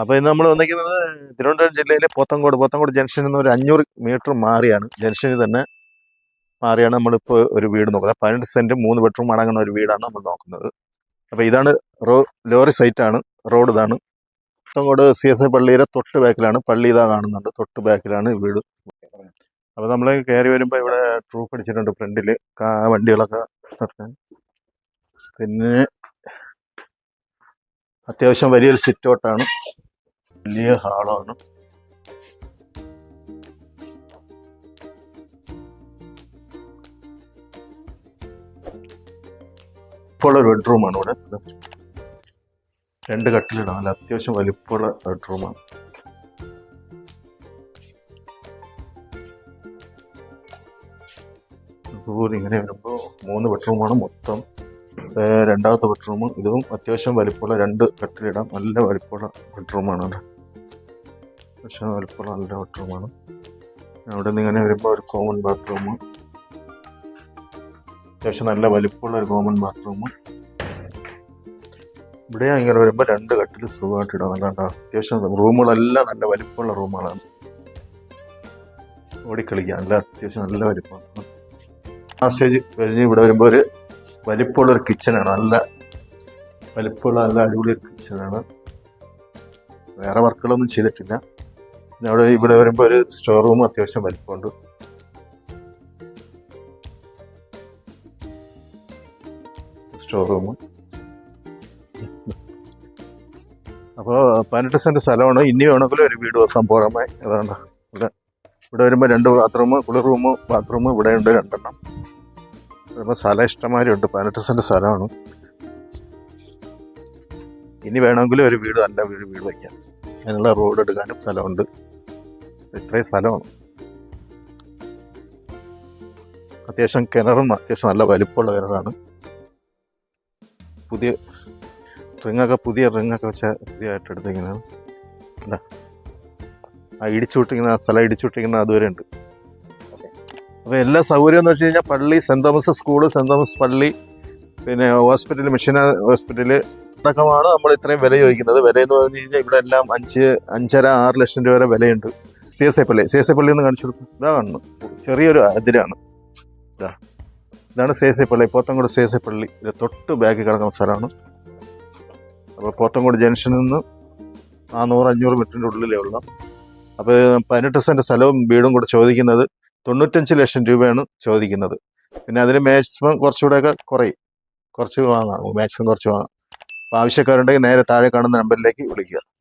അപ്പോൾ ഇന്ന് നമ്മൾ വന്നിരിക്കുന്നത് തിരുവനന്തപുരം ജില്ലയിലെ പോത്തങ്കോട്. പോത്തങ്കോട് ജംഗ്ഷനിൽ നിന്ന് ഒരു അഞ്ഞൂറ് മീറ്റർ മാറിയാണ്. ജംഗ്ഷനിൽ തന്നെ മാറിയാണ് നമ്മളിപ്പോൾ ഒരു വീട് നോക്കുന്നത്. പതിനെട്ട് സെന്റ് മൂന്ന് ബെഡ്റൂം അടങ്ങുന്ന ഒരു വീടാണ് നമ്മൾ നോക്കുന്നത്. അപ്പോൾ ഇതാണ് റോ ലോറി സൈറ്റാണ്. റോഡ് ഇതാണ്. പോത്തങ്കോട് സി എസ് ഐ പള്ളിയുടെ തൊട്ട് ബാക്കിലാണ്. പള്ളി ഇതാ കാണുന്നുണ്ട്. തൊട്ട് ബാക്കിലാണ് വീട്. അപ്പോൾ നമ്മൾ കയറി വരുമ്പോൾ ഇവിടെ ട്രൂപ്പ് അടിച്ചിട്ടുണ്ട് ഫ്രണ്ടിൽ വണ്ടികളൊക്കെ പിന്നെ അത്യാവശ്യം വലിയൊരു സിറ്റ് ഔട്ടാണ്. വലിയ ഹാളാണ്. ഇപ്പോൾ ഒരു ബെഡ്റൂമാണ് ഇവിടെ. രണ്ട് കട്ടിലിടാം അല്ല അത്യാവശ്യം വലിപ്പമുള്ള ബെഡ്റൂമാണ് അതുപോലെ ഇങ്ങനെ വരുമ്പോൾ മൂന്ന് ബെഡ്റൂമാണ് മൊത്തം. രണ്ടാമത്തെ ബെഡ്റൂം ഇതും അത്യാവശ്യം വലിപ്പമുള്ള രണ്ട് കട്ടിലിടാം നല്ല വലിപ്പമുള്ള ബെഡ്റൂമാണ് കേട്ടോ അത്യാവശ്യം വലിപ്പമുള്ള നല്ല ബാത്റൂമാണ് അവിടെ നിന്ന് ഇങ്ങനെ വരുമ്പോൾ ഒരു കോമൺ ബാത്റൂം അത്യാവശ്യം നല്ല വലിപ്പമുള്ള ഒരു കോമൺ ബാത്റൂം ഇവിടെ ഇങ്ങനെ വരുമ്പോൾ രണ്ട് കട്ടിൽ സുഖമായിട്ട് ഇടാം. നല്ല കേട്ടോ അത്യാവശ്യം റൂമുകളെല്ലാം നല്ല വലിപ്പമുള്ള റൂമുകളാണ്. ഓടിക്കളിക്കാം നല്ല അത്യാവശ്യം നല്ല വലിപ്പമാണ് ആ സ്റ്റേജ് കഴിഞ്ഞ് ഇവിടെ വരുമ്പോൾ ഒരു വലിപ്പമുള്ള ഒരു കിച്ചണാണ് നല്ല വലിപ്പമുള്ള നല്ല അടിപൊളി ഒരു കിച്ചണാണ് വേറെ വർക്കുകളൊന്നും ചെയ്തിട്ടില്ല. അവിടെ ഇവിടെ വരുമ്പോൾ ഒരു സ്റ്റോർ റൂം അത്യാവശ്യം വലിപ്പമുണ്ട്. സ്റ്റോർ റൂം അപ്പോൾ പതിനെട്ട് സെന്റ് സ്ഥലമാണ്. ഇനി വേണമെങ്കിലും ഒരു വീട് വെക്കാൻ പുറമെ അതാണ് ഇവിടെ. ഇവിടെ വരുമ്പോൾ രണ്ട് ബാത്റൂം കുളിർ റൂം ബാത്റൂം ഇവിടെ ഉണ്ട് രണ്ടെണ്ണം. വരുമ്പോൾ സ്ഥലം ഇഷ്ടമാതിരി ഉണ്ട്. പതിനെട്ട് സെന്റ് സ്ഥലമാണ്. ഇനി വേണമെങ്കിലും ഒരു വീട് നല്ല വീട് വീട് വയ്ക്കാം അതിനുള്ള റോഡ് എടുക്കാനും സ്ഥലമുണ്ട്. ഇത്രയും സ്ഥലമാണ് അത്യാവശ്യം കിണറും അത്യാവശ്യം നല്ല വലിപ്പമുള്ള കിണറാണ്. പുതിയ റിങ്ങൊക്കെ പുതിയ റിങ്ങൊക്കെ വെച്ച പുതിയതായിട്ട് എടുത്തിരിക്കുന്നതാണ് എന്താ ആ ഇടിച്ചു വിട്ടിങ്ങനെ ആ സ്ഥലം ഇടിച്ചു വിട്ടിങ്ങനെ അതുവരെ ഉണ്ട്. അപ്പോൾ എല്ലാ സൗകര്യം എന്ന് വെച്ച് കഴിഞ്ഞാൽ പള്ളി saint Thomas school saint Thomas പള്ളി പിന്നെ ഹോസ്പിറ്റൽ മിഷന ഹോസ്പിറ്റൽ അടക്കമാണ് നമ്മൾ ഇത്രയും വില ചോദിക്കുന്നത്. വില എന്ന് പറഞ്ഞു കഴിഞ്ഞാൽ ഇവിടെ എല്ലാം അഞ്ച് അഞ്ചര ആറ് ലക്ഷം രൂപ വരെ വിലയുണ്ട്. സി എസ് ഐ പള്ളി. സി എസ് ഐ പള്ളി എന്ന് കാണിച്ചു കൊടുക്കും ഇതാ കാണുന്നു ചെറിയൊരു അതിരാണ് ഇതാ. ഇതാണ് സി എസ് ഐ പള്ളി. പോത്തങ്കോട് സി എസ് ഐ പള്ളി. ഇത് തൊട്ട് ബാക്കിൽ കിടക്കുന്ന സ്ഥലമാണ്. അപ്പോൾ പോത്തങ്കോട് ജംഗ്ഷനിൽ നിന്ന് നാനൂറ് അഞ്ഞൂറ് മീറ്ററിന്റെ ഉള്ളിലേ ഉള്ള. അപ്പോൾ പതിനെട്ട് സെന്റ് സ്ഥലവും വീടും കൂടെ ചോദിക്കുന്നത് തൊണ്ണൂറ്റഞ്ച് ലക്ഷം രൂപയാണ് ചോദിക്കുന്നത്. പിന്നെ അതിന് മാക്സിമം കുറച്ചുകൂടെയൊക്കെ കുറയും. കുറച്ച് വാങ്ങാം. മാക്സിമം കുറച്ച് വാങ്ങാം. അപ്പോൾ ആവശ്യക്കാരുണ്ടെങ്കിൽ നേരെ താഴെ കാണുന്ന നമ്പറിലേക്ക് വിളിക്കുക.